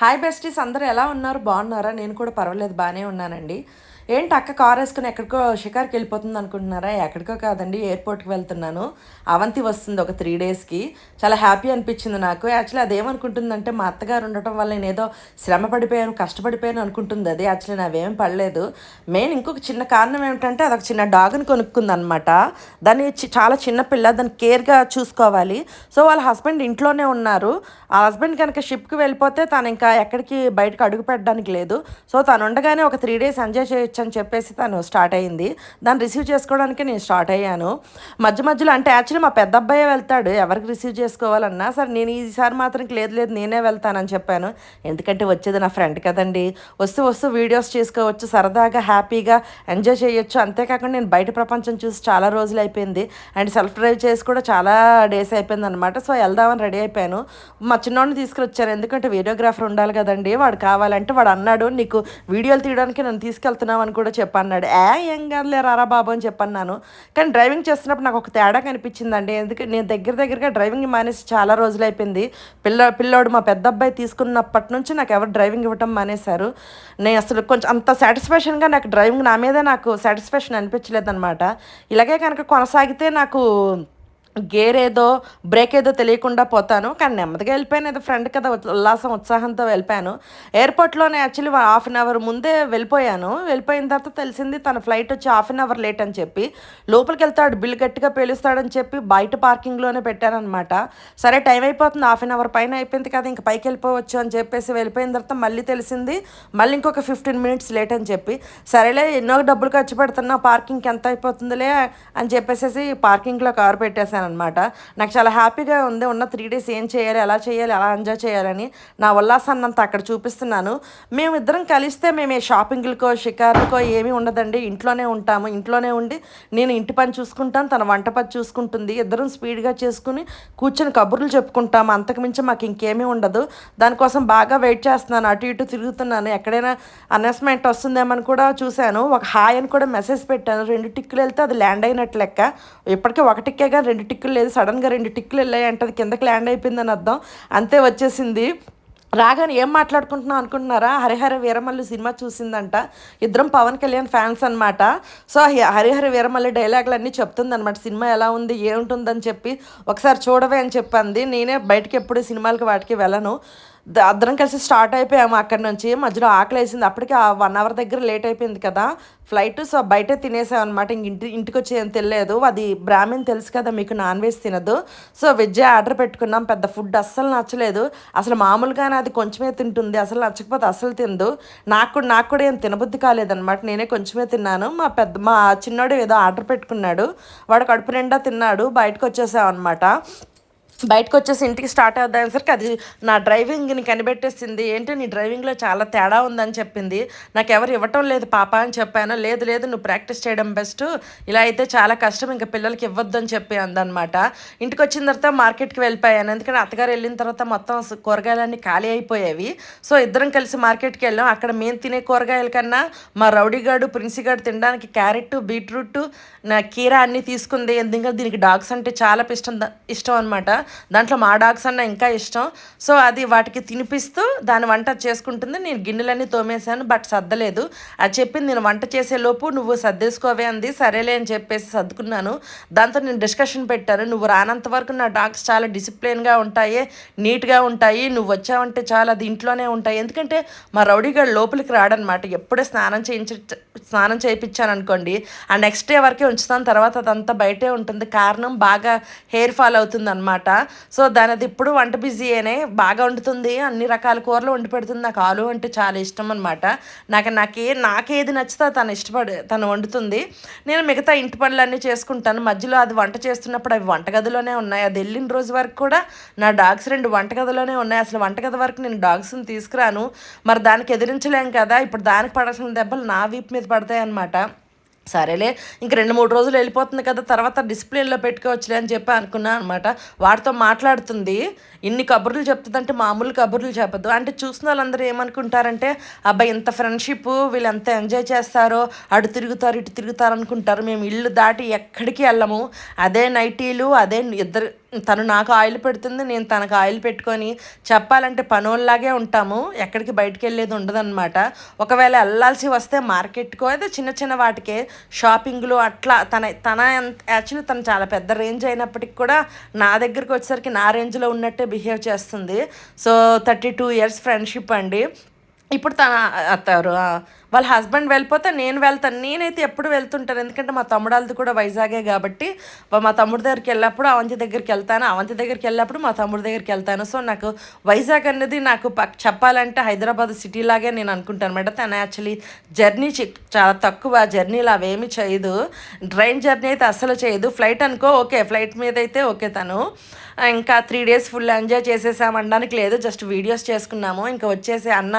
Hi besties అందరూ ఎలా ఉన్నారు? బాగున్నారా? నేను కూడా పర్వాలేదు బాగానే ఉన్నానండి. ఏంటి అక్క కార్ వేసుకుని ఎక్కడికో షికార్కి వెళ్ళిపోతుంది అనుకుంటున్నారా? ఎక్కడికో కాదండి ఎయిర్పోర్ట్కి వెళ్తున్నాను. అవంతి వస్తుంది ఒక త్రీ డేస్కి చాలా హ్యాపీ అనిపించింది నాకు. యాక్చువల్లీ అదేమనుకుంటుందంటే మా అత్తగారు ఉండటం వల్ల నేను ఏదో శ్రమ పడిపోయాను కష్టపడిపోయాను అనుకుంటుంది అది. యాక్చువల్లీ నావేం పడలేదు. మెయిన్ ఇంకొక చిన్న కారణం ఏమిటంటే అదొక చిన్న డాగ్ని కొనుక్కుంది అనమాట దాన్ని చి- చాలా చిన్న పిల్ల దాన్ని కేర్గా చూసుకోవాలి. సో వాళ్ళ హస్బెండ్ ఇంట్లోనే ఉన్నారు. ఆ హస్బెండ్ కనుక షిప్కి వెళ్ళిపోతే తను ఇంకా ఎక్కడికి బయటకు అడుగు పెట్టడానికి లేదు. సో తను ఉండగానే ఒక త్రీ డేస్ ఎంజాయ్ చేయొచ్చు అని చెప్పేసి తను స్టార్ట్ అయింది. దాన్ని రిసీవ్ చేసుకోవడానికి నేను స్టార్ట్ అయ్యాను. మధ్య మధ్యలో అంటే యాక్చువల్లీ మా పెద్ద అబ్బాయే వెళ్తాడు. ఎవరికి రిసీవ్ చేసుకోవాలన్నా సరే నేను ఈసారి మాత్రం లేదు లేదు నేనే వెళ్తానని చెప్పాను. ఎందుకంటే వచ్చేది నా ఫ్రెండ్ కదండి. వస్తూ వస్తూ వీడియోస్ చేసుకోవచ్చు సరదాగా హ్యాపీగా ఎంజాయ్ చేయొచ్చు. అంతేకాకుండా నేను బయట ప్రపంచం చూసి చాలా రోజులు అయిపోయింది. అండ్ సెల్ఫ్ డ్రైవ్ చేసి కూడా చాలా డేస్ అయిపోయింది అనమాట సో వెళ్దామని రెడీ అయిపోయాను. మా చిన్నోడిని తీసుకురొచ్చాను. ఎందుకంటే వీడియోగ్రాఫర్ ఉండాలి కదండి. వాడు కావాలంటే వాడు అన్నాడు నీకు వీడియోలు తీయడానికి నన్ను తీసుకెళ్తున్నావు అని కూడా చెప్పన్నాడు. ఏ ఏం కాదులే రారా బాబు అని చెప్పన్నాను. కానీ డ్రైవింగ్ చేస్తున్నప్పుడు నాకు ఒక తేడా కనిపించిందండి. ఎందుకంటే నేను దగ్గర దగ్గరగా డ్రైవింగ్ మానేసి చాలా రోజులు అయిపోయింది పిల్ల పిల్లోడు మా పెద్ద అబ్బాయి తీసుకున్నప్పటి నుంచి నాకు ఎవరు డ్రైవింగ్ ఇవ్వటం మానేశారు. నేను అసలు కొంచెం అంత సాటిస్ఫాక్షన్గా నాకు డ్రైవింగ్ నా మీద నాకు సాటిస్ఫాక్షన్ అనిపించలేదు అనమాట ఇలాగే కనుక కొనసాగితే నాకు గేర్ ఏదో బ్రేక్ ఏదో తెలియకుండా పోతాను. కానీ నెమ్మదిగా వెళ్ళిపోయాను. ఏదో ఫ్రెండ్ కదా ఉల్లాసం ఉత్సాహంతో వెళ్ళిపోయాను. ఎయిర్పోర్ట్లోనే యాక్చువల్లీ హాఫ్ అన్ అవర్ ముందే వెళ్ళిపోయాను. వెళ్ళిపోయిన తర్వాత తెలిసింది తన ఫ్లైట్ వచ్చి హాఫ్ అన్ అవర్ లేట్ అని చెప్పి లోపలికి వెళ్తాడు బిల్ గట్టిగా పేలుస్తాడని చెప్పి బయట పార్కింగ్లోనే పెట్టానమాట సరే టైం అయిపోతుంది. హాఫ్ అన్ అవర్ పైన అయిపోయింది కదా ఇంక పైకి వెళ్ళిపోవచ్చు అని చెప్పేసి వెళ్ళిపోయిన తర్వాత మళ్ళీ తెలిసింది మళ్ళీ ఇంకొక ఫిఫ్టీన్ మినిట్స్ లేట్ అని చెప్పి సరేలే ఎన్నో డబ్బులు ఖర్చు పెడుతున్నా పార్కింగ్కి ఎంత అయిపోతుందిలే అని చెప్పేసి పార్కింగ్లో కారు పెట్టేశాను. అనమాట నాకు చాలా హ్యాపీగా ఉంది. ఉన్న త్రీ డేస్ ఏం చేయాలి ఎలా చేయాలి ఎలా ఎంజాయ్ చేయాలని నా ఉల్లాసాన్ని అంతా అక్కడ చూపిస్తున్నాను. మేము ఇద్దరం కలిస్తే మేము ఏ షాపింగ్లకో షికార్లకో ఏమీ ఉండదండి. ఇంట్లోనే ఉంటాము. ఇంట్లోనే ఉండి నేను ఇంటి పని చూసుకుంటాను తన వంట పని చూసుకుంటుంది. ఇద్దరం స్పీడ్గా చేసుకుని కూర్చొని కబుర్లు చెప్పుకుంటాము. అంతకుమించి మాకు ఇంకేమీ ఉండదు. దానికోసం బాగా వెయిట్ చేస్తున్నాను. అటు ఇటు తిరుగుతున్నాను. ఎక్కడైనా అనౌన్స్మెంట్ వస్తుందేమని కూడా చూశాను. ఒక హాయ్ అని కూడా మెసేజ్ పెట్టాను. రెండు టిక్కులు వెళ్తే అది ల్యాండ్ అయినట్లు లెక్క. ఇప్పటికే ఒక టిక్కే కానీ రెండు టిక్కులు లేదు సడన్గా రెండు టిక్కులు వెళ్ళాయి అంటే అది కిందకి ల్యాండ్ అయిపోయిందని అర్థం. అంతే వచ్చేసింది. రాగానే ఏం మాట్లాడుకుంటున్నాం అనుకుంటున్నారా? హరిహర వీరమల్లి సినిమా చూసిందంట. ఇద్దరం పవన్ కళ్యాణ్ ఫ్యాన్స్ అనమాట సో హరిహర వీరమల్లి డైలాగులన్నీ చెప్తుందనమాట సినిమా ఎలా ఉంది ఏముంటుందని చెప్పి. ఒకసారి చూడవే అని చెప్పింది. నేనే బయటికి ఎప్పుడు సినిమాలకి వాటికి వెళ్ళను. అందరం కలిసి స్టార్ట్ అయిపోయాము అక్కడి నుంచి. మధ్యలో ఆకలి వేసింది అప్పటికి ఆ వన్ అవర్ దగ్గర లేట్ అయిపోయింది కదా. ఫ్లైట్ సో బయటే తినేసాం అనమాట ఇంటి ఇంటికి వచ్చి ఏం తెలియలేదు అది బ్రాహ్మణ్ తెలుసు కదా మీకు నాన్ వెజ్ తినదు. సో వెజ్ ఆర్డర్ పెట్టుకున్నాం. పెద్ద ఫుడ్ అస్సలు నచ్చలేదు. అసలు మామూలుగానే అది కొంచెమే తింటుంది. అసలు నచ్చకపోతే అసలు తిందు నాకు కూడా నాకు కూడా ఏం తినబుద్ధి కాలేదన్నమాట. నేనే కొంచెమే తిన్నాను. మా పెద్ద మా చిన్నోడు ఏదో ఆర్డర్ పెట్టుకున్నాడు. వాడు కడుపు నిండా తిన్నాడు. బయటకు వచ్చేసాం అనమాట బయటకు వచ్చేసి ఇంటికి స్టార్ట్ అవుదానికి అది నా డ్రైవింగ్ని కనిపెట్టేసింది. ఏంటి నీ డ్రైవింగ్లో చాలా తేడా ఉందని చెప్పింది. నాకు ఎవరు ఇవ్వటం లేదు పాప అని చెప్పాను. లేదు లేదు నువ్వు ప్రాక్టీస్ చేయడం బెస్ట్. ఇలా అయితే చాలా కష్టం ఇంకా పిల్లలకి ఇవ్వద్దు అని చెప్పి అందనమాట. ఇంటికి వచ్చిన తర్వాత మార్కెట్కి వెళ్ళిపోయాను. ఎందుకంటే అత్తగారు వెళ్ళిన తర్వాత మొత్తం కూరగాయలన్నీ ఖాళీ అయిపోయేవి. సో ఇద్దరం కలిసి మార్కెట్కి వెళ్ళాం. అక్కడ మేము తినే కూరగాయల కన్నా మా రౌడీగాడు ప్రిన్సిగాడు తినడానికి క్యారెట్ బీట్రూట్ నా కీరా అన్నీ తీసుకుంది. ఎందుకంటే దీనికి డాగ్స్ అంటే చాలా ఇష్టం ఇష్టం అనమాట దాంట్లో మా డాగ్స్ అన్న ఇంకా ఇష్టం. సో అది వాటికి తినిపిస్తూ దాని వంట చేసుకుంటుంది. నేను గిన్నెలన్నీ తోమేశాను బట్ సర్దలేదు. అది చెప్పింది నేను వంట చేసే లోపు నువ్వు సర్దేసుకోవే అంది. సరేలే అని చెప్పేసి సర్దుకున్నాను. దాంతో నేను డిస్కషన్ పెట్టాను. నువ్వు రానంత వరకు నా డాగ్స్ చాలా డిసిప్లిన్గా ఉంటాయి నీట్గా ఉంటాయి. నువ్వు వచ్చావంటే చాలా అది ఇంట్లోనే ఉంటాయి. ఎందుకంటే మా రౌడీగాడు లోపలికి రాడనమాట. ఎప్పుడే స్నానం చేయించి స్నానం చేయించాను అనుకోండి ఆ నెక్స్ట్ డే వరకే ఉంచుతాను. తర్వాత అదంతా బయటే ఉంటుంది. కారణం బాగా హెయిర్ ఫాల్ అవుతుంది అనమాట సో దాని అది ఇప్పుడు వంట బిజీ అనే బాగా వండుతుంది అన్ని రకాల కూరలు వండి పెడుతుంది నాకు ఆలు అంటే చాలా ఇష్టం అనమాట నాకు నాకే నాకేది నచ్చితే తను ఇష్టపడి తను వండుతుంది. నేను మిగతా ఇంటి పనులన్నీ చేసుకుంటాను. మధ్యలో అది వంట చేస్తున్నప్పుడు అవి వంటగదిలోనే ఉన్నాయి. అది వెళ్ళిన రోజు వరకు కూడా నా డాగ్స్ రెండు వంటగదిలోనే ఉన్నాయి. అసలు వంటగది వరకు నేను డాగ్స్ని తీసుకురాను. మరి దానికి ఎదిరించలేం కదా. ఇప్పుడు దానికి పడాల్సిన దెబ్బలు నా వీపు మీద పడతాయి అనమాట సరేలే ఇంక రెండు మూడు రోజులు వెళ్ళిపోతుంది కదా తర్వాత డిసిప్లిన్లో పెట్టుకోవచ్చులే అని చెప్పి అనుకున్నాను అనమాట. వాడితో మాట్లాడుతుంది ఇన్ని కబుర్లు చెప్తుందంటే మామూలు కబుర్లు చెప్పదు. అంటే చూసిన వాళ్ళందరూ ఏమనుకుంటారంటే అబ్బాయి ఇంత ఫ్రెండ్షిప్ వీళ్ళు ఎంత ఎంజాయ్ చేస్తారో అటు తిరుగుతారు ఇటు తిరుగుతారు అనుకుంటారు. మేము ఇల్లు దాటి ఎక్కడికి వెళ్ళము. అదే నైటీలు అదే ఇద్దరు తను నాకు ఆయిల్ పెడుతుంది నేను తనకు ఆయిల్ పెట్టుకొని చెప్పాలంటే పనుల్లాగే ఉంటాము. ఎక్కడికి బయటకు వెళ్ళేది ఉండదన్నమాట. ఒకవేళ వెళ్ళాల్సి వస్తే మార్కెట్కో అయితే చిన్న చిన్న వాటికే షాపింగ్లు అట్లా తన తన యాక్చువల్లీ తను చాలా పెద్ద రేంజ్ అయినప్పటికి కూడా నా దగ్గరికి వచ్చేసరికి నా రేంజ్లో ఉన్నట్టే బిహేవ్ చేస్తుంది. So thirty two years friendship అండి. ఇప్పుడు తన అత్తారు వాళ్ళ హస్బెండ్ వెళ్ళిపోతే నేను వెళ్తాను నేనైతే ఎప్పుడు వెళ్తుంటాను. ఎందుకంటే మా తమ్ముడాలది కూడా వైజాగే కాబట్టి మా తమ్ముడి దగ్గరికి వెళ్ళినప్పుడు అవంతి దగ్గరికి వెళ్తాను అవంతి దగ్గరికి వెళ్ళినప్పుడు మా తమ్ముడి దగ్గరికి వెళ్తాను. సో నాకు వైజాగ్ అనేది నాకు చెప్పాలంటే హైదరాబాద్ సిటీ లాగే నేను అనుకుంటాను. అనమాట తను యాక్చువల్లీ జర్నీ చాలా తక్కువ జర్నీలు అవేమి చేయదు. ట్రైన్ జర్నీ అయితే అస్సలు చేయదు. ఫ్లైట్ అనుకో ఓకే ఫ్లైట్ మీద అయితే ఓకే తను. ఇంకా త్రీ డేస్ ఫుల్ ఎంజాయ్ చేసేసామనడానికి లేదు జస్ట్ వీడియోస్ చేసుకున్నాము. ఇంకా వచ్చేసి అన్న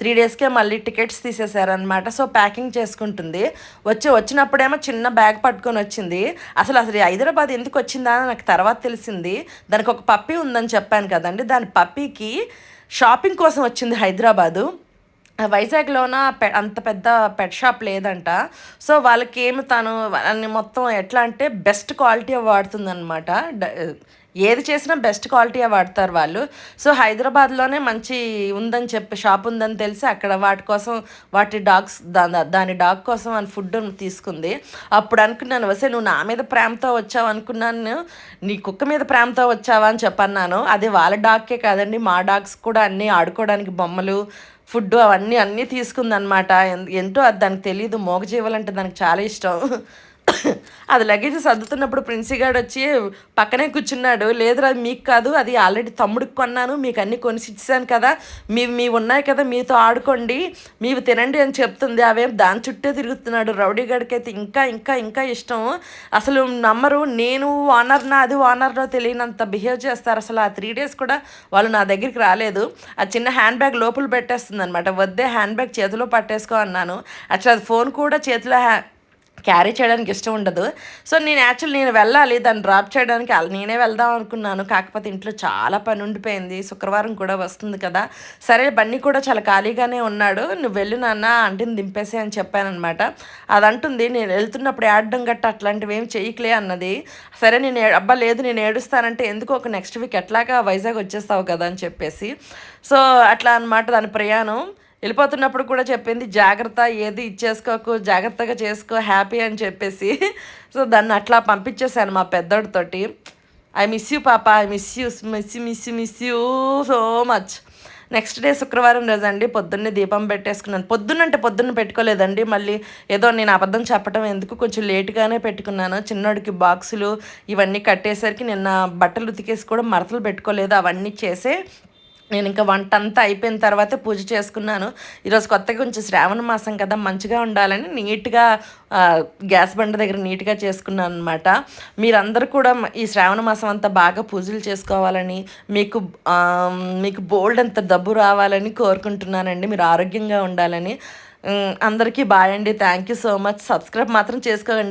త్రీ డేస్కే మళ్ళీ టికెట్స్ తీసేసారనమాట సో ప్యాకింగ్ చేసుకుంటుంది. వచ్చి వచ్చినప్పుడేమో చిన్న బ్యాగ్ పట్టుకొని వచ్చింది. అసలు అసలు హైదరాబాద్ ఎందుకు వచ్చిందా అని నాకు తర్వాత తెలిసింది. దానికి ఒక పప్పి ఉందని చెప్పాను కదండి. దాని పప్పీకి షాపింగ్ కోసం వచ్చింది హైదరాబాదు. వైజాగ్లోన పె అంత పెద్ద పెట్ షాప్ లేదంట. సో వాళ్ళకి ఏమి తను మొత్తం ఎట్లా అంటే బెస్ట్ క్వాలిటీ వాడుతుందన్నమాట ఏది చేసినా బెస్ట్ క్వాలిటీ వాడతారు వాళ్ళు. సో హైదరాబాద్లోనే మంచి ఉందని చెప్పి షాప్ ఉందని తెలిసి అక్కడ వాటి కోసం వాటి డాగ్స్ దాని డాగ్ కోసం అని ఫుడ్ తీసుకుంది. అప్పుడు అనుకున్నాను వసే నువ్వు నా మీద ప్రేమతో వచ్చావు అనుకున్నాను నీ కుక్క మీద ప్రేమతో వచ్చావా? అని చెప్పన్నాను అది వాళ్ళ డాగ్కే కాదండి మా డాగ్స్ కూడా అన్నీ ఆడుకోవడానికి బొమ్మలు ఫుడ్ అవన్నీ అన్నీ తీసుకుందనమాట ఎంతో అది దానికి తెలియదు మోగజీవాలంటే దానికి చాలా ఇష్టం. అది లగేజ్ సర్దుతున్నప్పుడు ప్రిన్సిగాడు వచ్చి పక్కనే కూర్చున్నాడు. లేదు అది మీకు కాదు అది ఆల్రెడీ తమ్ముడికి కొన్నాను మీకు అన్ని కొనిసి ఇచ్చాను కదా. మీ మీ ఉన్నాయి కదా మీతో ఆడుకోండి మీవి తినండి అని చెప్తుంది. అవేం దాని చుట్టే తిరుగుతున్నాడు. రౌడీ గడికి అయితే ఇంకా ఇంకా ఇంకా ఇష్టం. అసలు నమ్మరు నేను ఓనర్ నా అది ఓనర్నో తెలియనంత బిహేవ్ చేస్తారు. అసలు ఆ త్రీ డేస్ కూడా వాళ్ళు నా దగ్గరికి రాలేదు. ఆ చిన్న హ్యాండ్ బ్యాగ్ లోపల పెట్టేస్తుంది అనమాట వద్దే హ్యాండ్ బ్యాగ్ చేతిలో పట్టేసుకో అన్నాను. అట్లా అది ఫోన్ కూడా చేతిలో హ్యా క్యారీ చేయడానికి ఇష్టం ఉండదు. సో నేను యాక్చువల్ నేను వెళ్ళాలి దాన్ని డ్రాప్ చేయడానికి నేనే వెళ్దాం అనుకున్నాను. కాకపోతే ఇంట్లో చాలా పని ఉండిపోయింది. శుక్రవారం కూడా వస్తుంది కదా. సరే బన్నీ కూడా చాలా ఖాళీగానే ఉన్నాడు. నువ్వు వెళ్ళు నాన్న అంటిని దింపేసి అని చెప్పానమాట అది అంటుంది. నేను వెళ్తున్నప్పుడు ఏడడం గట్ట అట్లాంటివి ఏం చేయకలే అన్నది. సరే నేను అబ్బా లేదు నేను ఏడుస్తానంటే ఎందుకు ఒక నెక్స్ట్ వీక్ ఎట్లాగా వైజాగ్ వచ్చేస్తావు కదా అని చెప్పేసి. సో అట్లా అనమాట దాని ప్రయాణం. వెళ్ళిపోతున్నప్పుడు కూడా చెప్పింది జాగ్రత్త ఏది ఇచ్చేసుకోకు జాగ్రత్తగా చేసుకో హ్యాపీ అని చెప్పేసి. సో దాన్ని అట్లా పంపించేశాను మా పెద్దోడితోటి. ఐ మిస్ యూ పాప I miss you miss you miss you miss you so much. Next day శుక్రవారం రోజండి పొద్దున్నే దీపం పెట్టేసుకున్నాను. పొద్దున్నంటే పొద్దున్న పెట్టుకోలేదండి మళ్ళీ ఏదో నేను అబద్ధం చెప్పడం ఎందుకు కొంచెం లేట్గానే పెట్టుకున్నాను. చిన్నోడికి బాక్సులు ఇవన్నీ కట్టేసరికి నిన్న బట్టలు ఉతికేసి కూడా మరతలు పెట్టుకోలేదు అవన్నీ చేసే నేను ఇంకా వంట అంతా అయిపోయిన తర్వాతే పూజ చేసుకున్నాను. ఈరోజు కొత్తగా కొంచెం శ్రావణ మాసం కదా మంచిగా ఉండాలని నీట్గా గ్యాస్ బండ దగ్గర నీట్గా చేసుకున్నాను అనమాట మీరందరూ కూడా ఈ శ్రావణ మాసం అంతా బాగా పూజలు చేసుకోవాలని మీకు మీకు బోల్డ్ అంత డబ్బు రావాలని కోరుకుంటున్నానండి. మీరు ఆరోగ్యంగా ఉండాలని. అందరికీ బాయ్ అండి. Thank you so much. Subscribe మాత్రం చేసుకోండి.